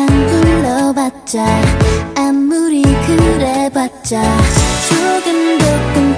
세상 둘러봤자 아무리 그래봤자 조금 더